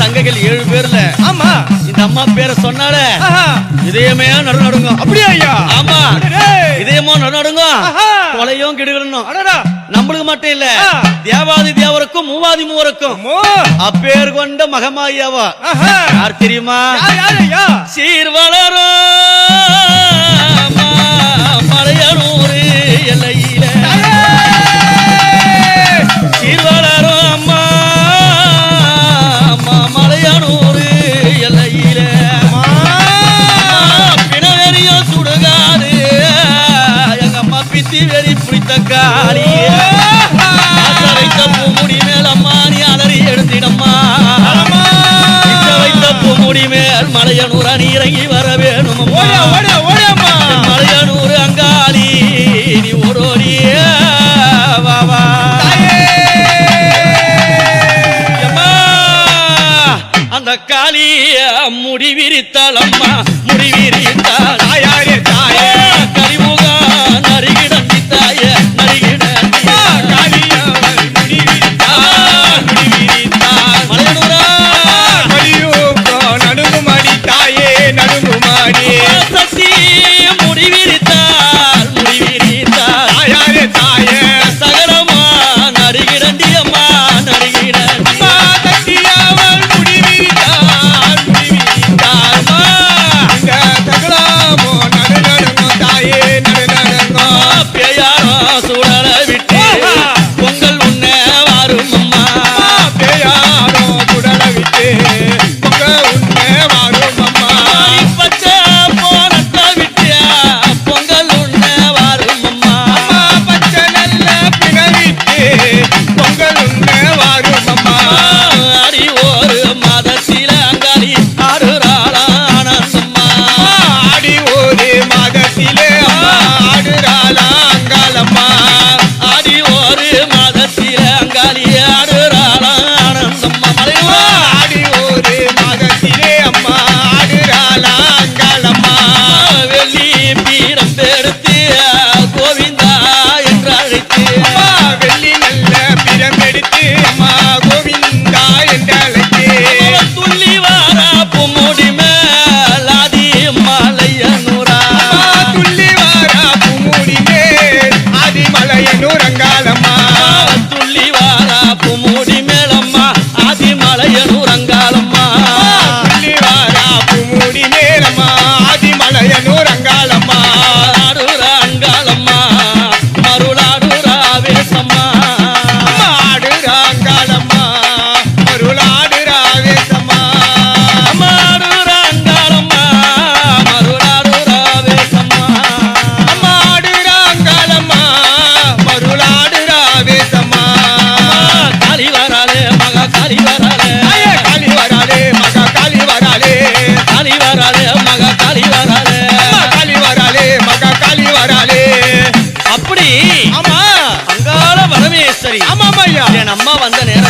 தங்கைகள் ஏழு பேர்ல. ஆமா. இந்த அம்மா பேரை சொன்னால இதயமே நடு நடுங்கும் அப்படியா ஐயா? ஆமா. இதயமா நடு நடுங்கும் கொலையும் கெடுக்கணும் நம்மளுக்கு மட்டும் இல்ல. தேவாதி தேவருக்கும் மூவாதி மூவருக்கும். அப்பேர் கொண்ட மகமாயாவா யார் தெரியுமா? சீர்வளர் குவித்த காளியே. வைத்த பூமுடி மேல் அம்மா நீ அலறி எழுந்திடம்மா. வைத்த பூமுடி மேல் மலையனூர் அணி இறங்கி வர வேணும் மலையனூர் அங்காளி நீ ஒரோடியே அந்த காளிய முடிவிரித்தாள் அம்மா. முடிவிரித்தாள் ஆயாரே வெள்ளி நல்ல பிறமெடுத்து வராளே மகா காளி வராளே காளி வராளே மகா காளி வராளே அப்படி ஆமா. அங்காள பரமேஸ்வரி ஆமா ஐயா. என் அம்மா வந்த நேரம்